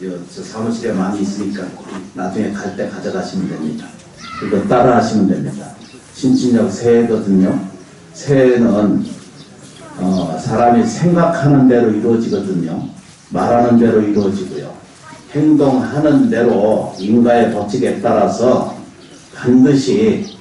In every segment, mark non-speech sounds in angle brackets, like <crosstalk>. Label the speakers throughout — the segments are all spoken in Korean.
Speaker 1: 저, 저 사무실에 많이 있으니까 나중에 갈 때 가져가시면 됩니다. 그리고 따라 하시면 됩니다. 신춘역 새해거든요. 새해는 어, 사람이 생각하는 대로 이루어지거든요. 말하는 대로 이루어지고요. 행동하는 대로 인가의 법칙에 따라서 반드시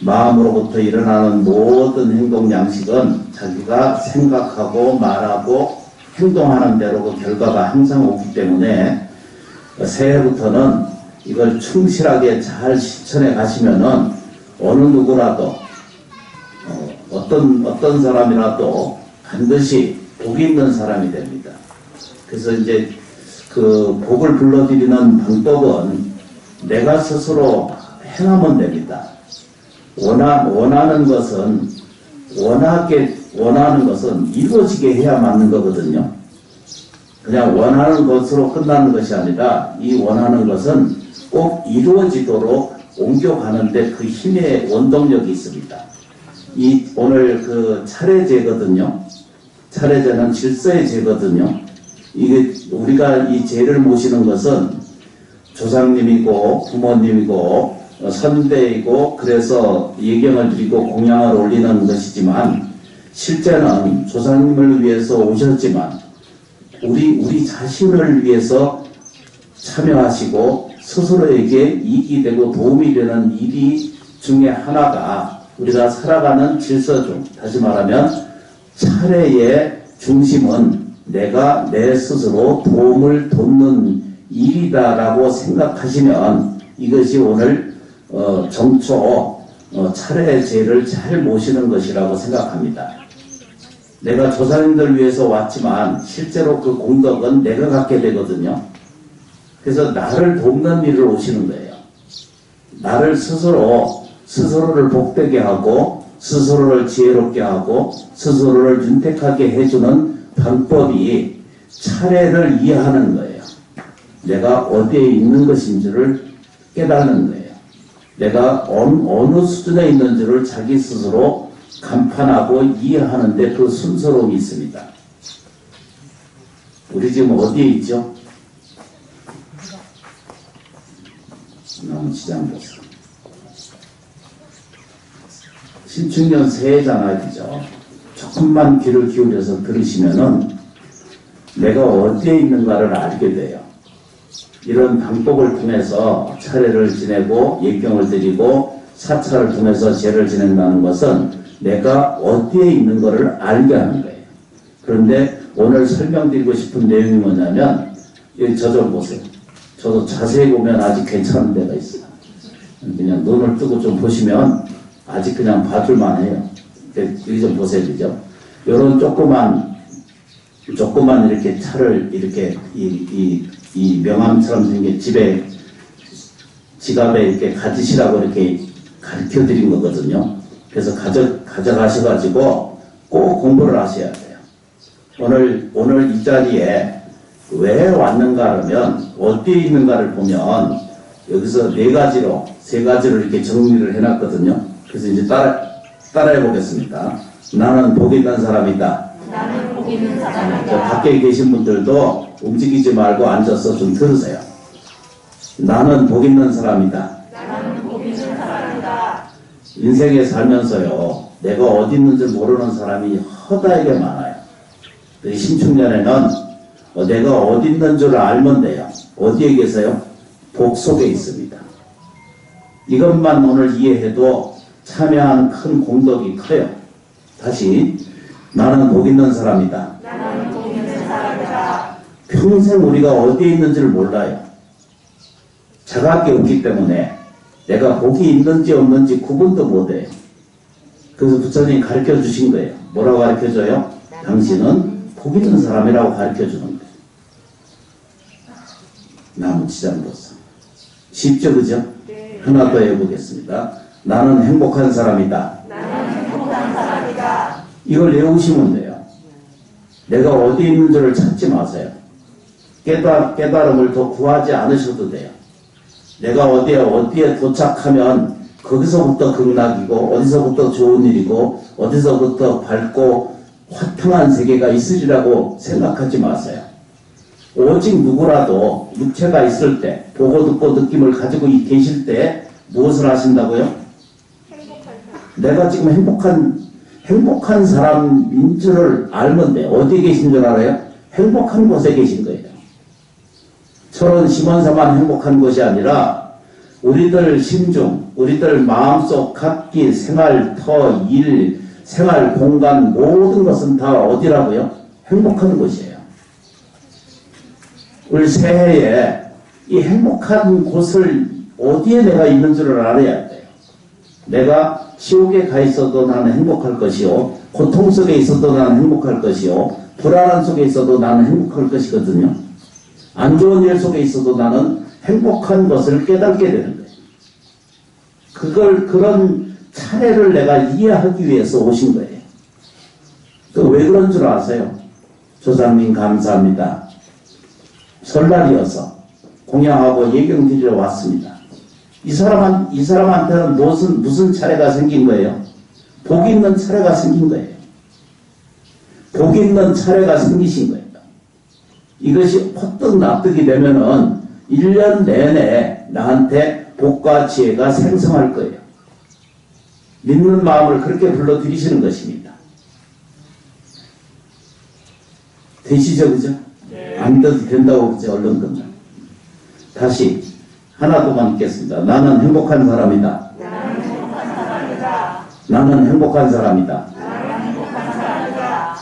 Speaker 1: 마음으로부터 일어나는 모든 행동 양식은 자기가 생각하고 말하고 행동하는 대로 그 결과가 항상 오기 때문에 새해부터는 이걸 충실하게 잘 실천해 가시면은 어느 누구라도 어, 어떤 어떤 사람이라도 반드시 복 있는 사람이 됩니다. 그래서 이제 그 복을 불러들이는 방법은 내가 스스로 행하면 됩니다. 원하, 원하는 것은 원하게 원하는 것은 이루어지게 해야 맞는 거거든요. 그냥 원하는 것으로 끝나는 것이 아니라 이 원하는 것은 꼭 이루어지도록 옮겨가는데 그 힘의 원동력이 있습니다. 이 오늘 그 차례제거든요. 차례제는 질서의 제거든요. 이게 우리가 이 제를 모시는 것은 조상님이고 부모님이고 어, 선대이고 그래서 예경을 드리고 공양을 올리는 것이지만 실제는 조상님을 위해서 오셨지만 우리 우리 자신을 위해서 참여하시고 스스로에게 이익이 되고 도움이 되는 일이 중에 하나가 우리가 살아가는 질서 중 다시 말하면 차례의 중심은 내가 내 스스로 도움을 돕는 일이다라고 생각하시면 이것이 오늘 어, 정초 어, 차례제를 잘 모시는 것이라고 생각합니다. 내가 조상님들 위해서 왔지만 실제로 그 공덕은 내가 갖게 되거든요. 그래서 나를 돕는 일을 오시는 거예요. 나를 스스로 스스로를 복되게 하고 스스로를 지혜롭게 하고 스스로를 윤택하게 해주는 방법이 차례를 이해하는 거예요. 내가 어디에 있는 것인지를 깨닫는 거예요. 내가 어느, 어느 수준에 있는지를 자기 스스로 감판하고 이해하는데 그 순서로움이 있습니다. 우리 지금 어디에 있죠? 남시장보사 신축년 그죠? 조금만 귀를 기울여서 들으시면은 내가 어디에 있는가를 알게 돼요. 이런 방법을 통해서 차례를 지내고 예경을 드리고 사찰을 통해서 제를 지낸다는 것은 내가 어디에 있는 것을 알게 하는 거예요. 그런데 오늘 설명드리고 싶은 내용이 뭐냐면 여기 저좀 보세요. 저도 자세히 보면 아직 괜찮은 데가 있어요. 그냥 눈을 뜨고 좀 보시면 아직 그냥 봐줄만 해요. 여기 좀 보세요. 그죠? 요런 조그만 조그만 이렇게 차를 이렇게 이, 이, 이 명함처럼 생긴 집에 지갑에 이렇게 가지시라고 이렇게 가르쳐 드린 거거든요. 그래서 가져, 가져가셔가지고 꼭 공부를 하셔야 돼요. 오늘, 오늘 이 자리에 왜 왔는가 하면 어디에 있는가를 보면 여기서 네 가지로, 세 가지로 이렇게 정리를 해놨거든요. 그래서 이제 따라, 따라해 보겠습니다. 나는 복 있는 사람이다.
Speaker 2: 나는 복 있는
Speaker 1: 저
Speaker 2: 사람이다.
Speaker 1: 밖에 계신 분들도 움직이지 말고 앉아서 좀 들으세요. 나는 복 있는 사람이다.
Speaker 2: 나는 복 있는 사람이다.
Speaker 1: 인생에 살면서요, 내가 어디 있는지 모르는 사람이 허다하게 많아요. 이 신축년에는 어, 내가 어디 있는 줄 알면 돼요. 어디에 계세요? 복 속에 있습니다. 이것만 오늘 이해해도 참여한 큰 공덕이 커요. 다시, 나는 복 있는 사람이다.
Speaker 2: 나는 복 있는 사람이다.
Speaker 1: 평생 우리가 어디에 있는지를 몰라요. 자각이 없기 때문에 복이 있는지 없는지 구분도 못해요. 그래서 부처님이 가르쳐 주신 거예요. 뭐라고 가르쳐 줘요? 당신은 복 있는 사람이라고 가르쳐 주는 거예요. 나무치장로서. 쉽죠, 그죠?
Speaker 2: 네.
Speaker 1: 하나 더 해보겠습니다. 나는 행복한 사람이다.
Speaker 2: 나는 행복한 사람이다.
Speaker 1: 이걸 외우시면 돼요. 내가 어디 있는지를 찾지 마세요. 깨달, 깨달음을 더 구하지 않으셔도 돼요. 내가 어디에, 어디에 도착하면 거기서부터 극락이고, 어디서부터 좋은 일이고, 어디서부터 밝고 화평한 세계가 있으리라고 생각하지 마세요. 오직 누구라도 육체가 있을 때, 보고 듣고 느낌을 가지고 이- 계실 때 무엇을 하신다고요? 내가 지금 행복한, 행복한 사람인 줄을 알는데 어디에 계신 줄 알아요? 행복한 곳에 계신 저런 심원사만 행복한 것이 아니라 우리들 심중, 우리들 마음속 각기 생활, 터, 일, 생활, 공간 모든 것은 다 어디라고요? 행복한 곳이에요. 올 새해에 이 행복한 곳을 어디에 내가 있는 줄을 알아야 돼요. 내가 지옥에 가 있어도 나는 행복할 것이요. 고통 속에 있어도 나는 행복할 것이요. 불안한 속에 있어도 나는 행복할 것이거든요. 안 좋은 일 속에 있어도 나는 행복한 것을 깨닫게 되는 거예요. 그걸, 그런 차례를 내가 이해하기 위해서 오신 거예요. 그 왜 그런 줄 아세요? 조상님 감사합니다. 설날이어서 공양하고 예경 드리러 왔습니다. 이 사람한, 이 사람한테는 무슨, 무슨 차례가 생긴 거예요? 복 있는 차례가 생긴 거예요. 복 있는 차례가 생기신 거예요. 이것이 퍼뜩 납득이 되면은 1년 내내 나한테 복과 지혜가 생성할 거예요. 믿는 마음을 그렇게 불러들이시는 것입니다. 되시죠, 그죠? 안 돼도 된다고 그죠? 얼른 끝나. 다시 하나 더만 읽겠습니다. 나는 행복한 사람이다.
Speaker 2: 나는 행복한 사람이다.
Speaker 1: 나는 행복한 사람이다.
Speaker 2: 나는 행복한 사람이다.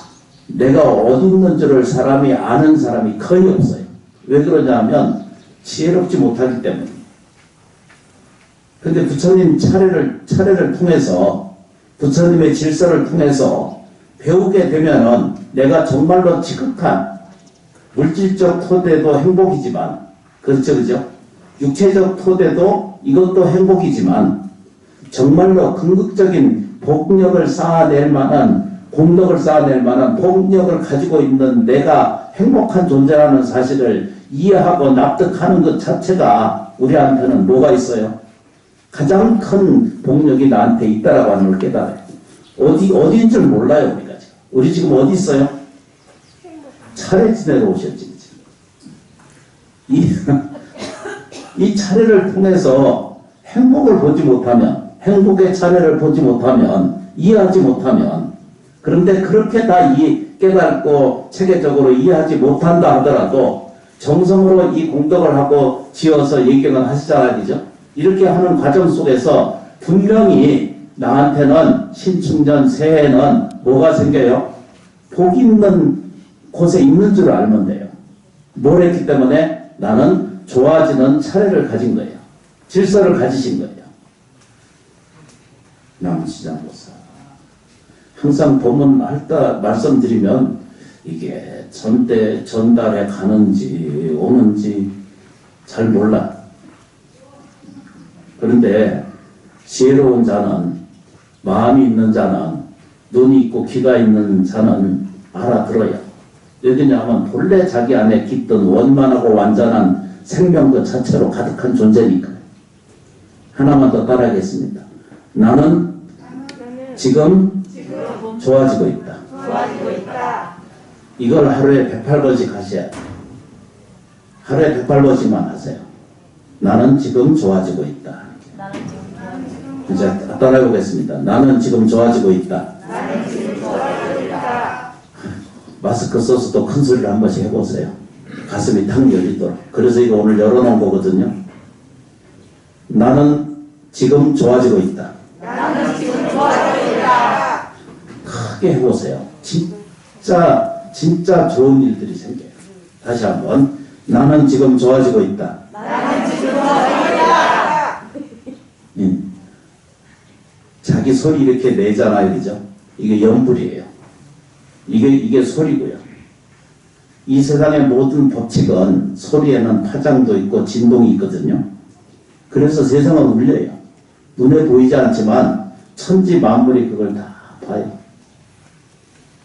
Speaker 1: 내가 어디 있는 줄을 사람이 아는 사람이 거의 없어요. 왜 그러냐면 지혜롭지 못하기 때문에. 근데 부처님 차례를, 차례를 통해서 부처님의 질서를 통해서 배우게 되면은 내가 정말로 지극한 물질적 토대도 행복이지만 그렇죠 그죠? 육체적 토대도 이것도 행복이지만 정말로 궁극적인 복력을 쌓아낼 만한 공덕을 쌓아낼 만한 복력을 가지고 있는 내가 행복한 존재라는 사실을 이해하고 납득하는 것 자체가 우리한테는 뭐가 있어요? 가장 큰 복력이 나한테 있다라고 하는 걸 깨달아요. 어디 어디인 줄 몰라요 우리가 지금. 우리 지금 어디 있어요? 차례 지내러 오셨지 지금. 이, <laughs> 이 차례를 통해서 행복을 보지 못하면 행복의 차례를 보지 못하면 이해하지 못하면 그런데 그렇게 다 이, 깨닫고 체계적으로 이해하지 못한다 하더라도 정성으로 이 공덕을 하고 지어서 예경을 하시잖아요 그죠? 이렇게 하는 과정 속에서 분명히 나한테는 신축년 새해에는 뭐가 생겨요? 복 있는 곳에 있는 줄 알면 돼요. 뭘 했기 때문에 나는 좋아지는 차례를 가진 거예요. 질서를 가지신 거예요. 남시장보사. 항상 법문할 때 말씀드리면 이게 전때 전달에 가는지 오는지 잘 몰라. 그런데 지혜로운 자는 마음이 있는 자는 눈이 있고 귀가 있는 자는 알아들어요. 왜냐하면 본래 자기 안에 깃든 원만하고 완전한 생명 그 자체로 가득한 존재니까. 하나만 더 따라하겠습니다. 나는 지금 좋아지고 있다.
Speaker 2: 좋아지고 있다.
Speaker 1: 이걸 하루에 108번씩 하셔야 돼요. 하루에 108번씩만 하세요. 나는 지금 좋아지고 있다. 이제 따라해 보겠습니다. 나는 지금 좋아지고 있다.
Speaker 2: 나는 지금 좋아지고 있다. <laughs>
Speaker 1: 마스크 써서도 큰 소리를 한 번씩 해보세요. 가슴이 탁 열리도록. 그래서 이거 오늘 열어놓은 거거든요. 나는 지금 좋아지고 있다.
Speaker 2: 나는 지금 좋아지고 있다.
Speaker 1: 크게 해보세요. 진짜, 진짜 좋은 일들이 생겨요. 다시 한번. 나는 지금 좋아지고 있다.
Speaker 2: 나는 지금 좋아지고 있다.
Speaker 1: 음. 자기 소리 이렇게 내잖아요. 그죠? 이게 연불이에요. 이게, 이게 소리고요. 이 세상의 모든 법칙은 소리에는 파장도 있고 진동이 있거든요. 그래서 세상은 울려요. 눈에 보이지 않지만 천지 만물이 그걸 다 봐요.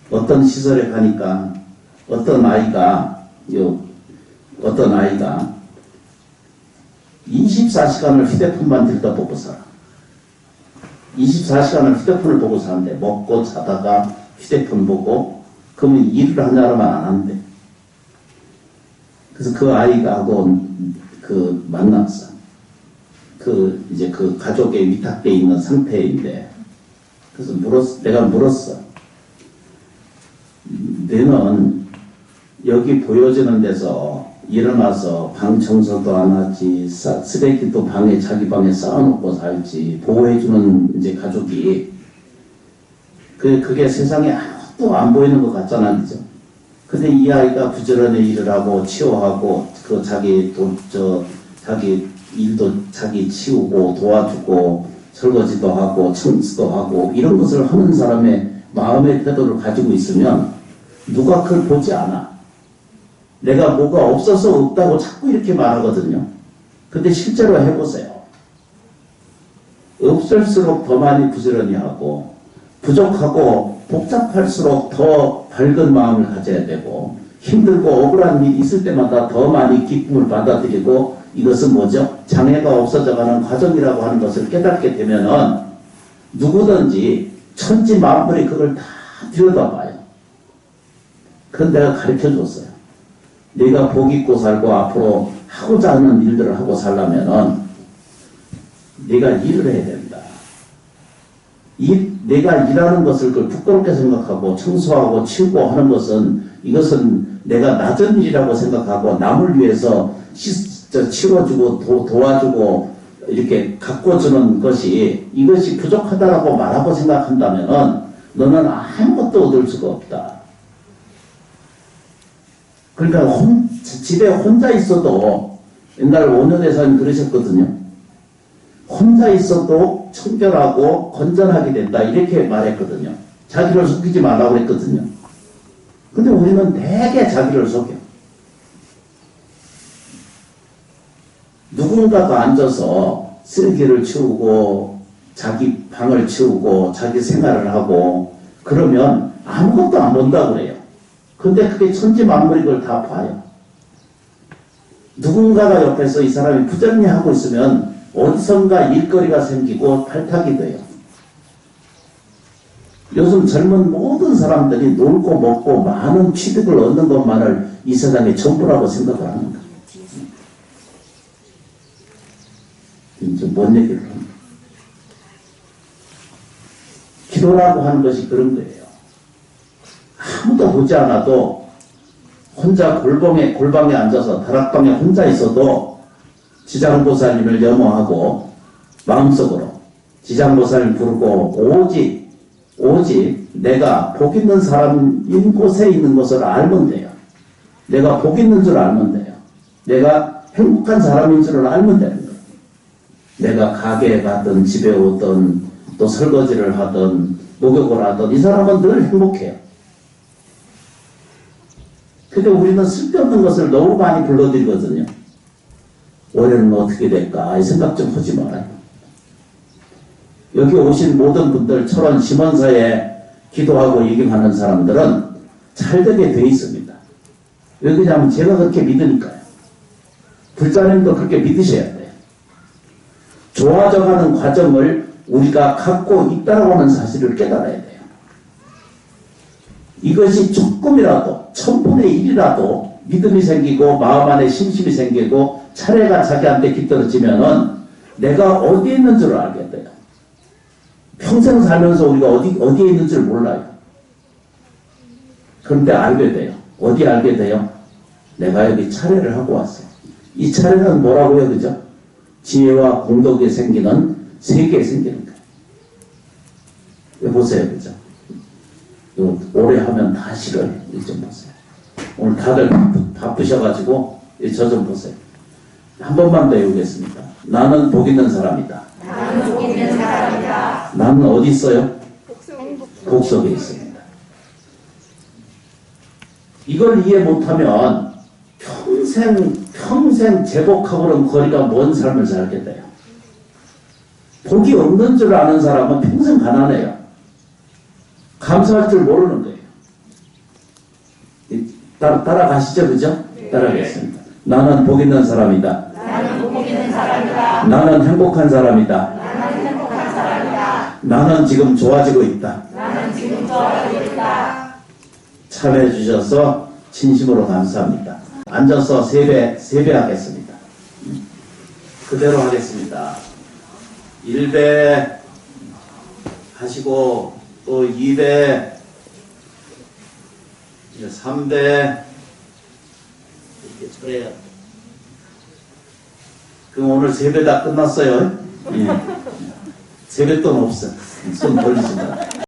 Speaker 1: 어떤 시설에 가니까 어떤 아이가 요 어떤 아이가 24시간을 휴대폰만 들다 보고 살아. 24시간을 휴대폰을 보고 사는데 먹고 자다가 휴대폰 보고 그러면 일을 하냐면 안 한대. 그래서 그 아이하고 그 만났어. 그 이제 그 가족에 위탁돼 있는 상태인데 그래서 물었 내가 물었어. 너는 여기 보여지는 데서 일어나서 방 청소도 안 하지 싸- 쓰레기도 방에 자기 방에 쌓아놓고 살지 보호해주는 이제 가족이 그 그게 세상에 아무것도 안 보이는 것 같잖아 그죠? 근데 이 아이가 부지런히 일을 하고 치워하고 그 자기 돈 저 자기 일도 자기 치우고 도와주고 설거지도 하고 청소도 하고 이런 것을 하는 사람의 마음의 태도를 가지고 있으면 누가 그걸 보지 않아. 내가 뭐가 없어서 없다고 자꾸 이렇게 말하거든요. 근데 실제로 해보세요. 없을수록 더 많이 부지런히 하고 부족하고 복잡할수록 더 밝은 마음을 가져야 되고 힘들고 억울한 일이 있을 때마다 더 많이 기쁨을 받아들이고 이것은 뭐죠? 장애가 없어져가는 과정이라고 하는 것을 깨닫게 되면은 누구든지 천지 만물이 그걸 다 들여다봐요. 그건 내가 가르쳐 줬어요. 네가 복 있고 살고 앞으로 하고자 하는 일들을 하고 살려면은 네가 일을 해야 된다. 일, 내가 일하는 것을 그 부끄럽게 생각하고 청소하고 치우고 하는 것은 이것은 내가 낮은 일이라고 생각하고 남을 위해서 시, 저, 치워주고 도, 도와주고 이렇게 가꿔주는 것이 이것이 부족하다라고 말하고 생각한다면은 너는 아무것도 얻을 수가 없다. 그러니까 혼, 집에 혼자 있어도 옛날 원효대사님 그러셨거든요. 혼자 있어도 청결하고 건전하게 된다 이렇게 말했거든요. 자기를 속이지 말라고 그랬거든요. 근데 우리는 되게 자기를 속여. 누군가가 앉아서 쓰레기를 치우고 자기 방을 치우고 자기 생활을 하고 그러면 아무것도 안 본다고 그래요. 근데 그게 천지 만물이 그걸 다 봐요. 누군가가 옆에서 이 사람이 부지런히 하고 있으면 어디선가 일거리가 생기고 발탁이 돼요. 요즘 젊은 모든 사람들이 놀고 먹고 많은 취득을 얻는 것만을 이 세상의 전부라고 생각을 거예요. 이제 뭔 얘기를 합니까? 기도라고 하는 것이 그런 거예요. 아무도 보지 않아도 혼자 골방에, 골방에 앉아서 다락방에 혼자 있어도 지장보살님을 염호하고 마음속으로 지장보살을 부르고 오직 오직 내가 복 있는 사람인 곳에 있는 것을 알면 돼요. 내가 복 있는 줄 알면 돼요. 내가 행복한 사람인 줄 알면 되는 거예요. 내가 가게에 가든 집에 오든 또 설거지를 하든 목욕을 하든 이 사람은 늘 행복해요. 근데 우리는 쓸데없는 것을 너무 많이 불러들이거든요. 올해는 어떻게 될까? 이 생각 좀 하지 말아요. 여기 오신 모든 분들 철원 심원사에 기도하고 얘기하는 사람들은 잘 되게 돼 있습니다. 왜 그러냐면 제가 그렇게 믿으니까요. 불자님도 그렇게 믿으셔야 돼요. 좋아져가는 과정을 우리가 갖고 있다고 하는 사실을 깨달아야 돼요. 이것이 조금이라도 천분의 일이라도 믿음이 생기고 마음 안에 심심이 생기고 차례가 자기한테 깃들어지면은 내가 어디에 있는 줄 알게 돼요. 평생 살면서 우리가 어디 어디에 있는 줄 몰라요. 그런데 알게 돼요. 어디 알게 돼요? 내가 여기 차례를 하고 왔어. 이 차례는 뭐라고요, 그죠? 지혜와 공덕이 생기는 세계에 생기는 거예요. 보세요, 그죠? 이거 오래 하면 다 싫어요. 이거 좀 보세요. 오늘 다들 바쁘, 바쁘 셔가지고 저 좀 보세요. 한 번만 더 해보겠습니다. 나는 복 있는 사람이다.
Speaker 2: 나는 복 있는 사람이다.
Speaker 1: 나는 어디 있어요? 복 속에 있습니다. 이걸 이해 못하면 평생 평생 제복하고는 거리가 먼 삶을 살게 돼요. 복이 없는 줄 아는 사람은 평생 가난해요. 감사할 줄 모르는 거예요. 이- 따라, 따라가시죠, 그죠? 따라가겠습니다. 나는 복 있는 사람이다.
Speaker 2: 나는 복 있는 사람이다.
Speaker 1: 나는 행복한 사람이다.
Speaker 2: 나는 행복한 사람이다.
Speaker 1: 나는 지금 좋아지고 있다.
Speaker 2: 나는 지금 좋아지고 있다.
Speaker 1: 참여해 주셔서 진심으로 감사합니다. 앉아서 세배, 세배하겠습니다. 그대로 하겠습니다. 1배 하시고 또 2배 이제 3배 이렇게 처리해야 그럼 오늘 세배 다 끝났어요? 예. 세뱃돈 없어. 손 돌리시다.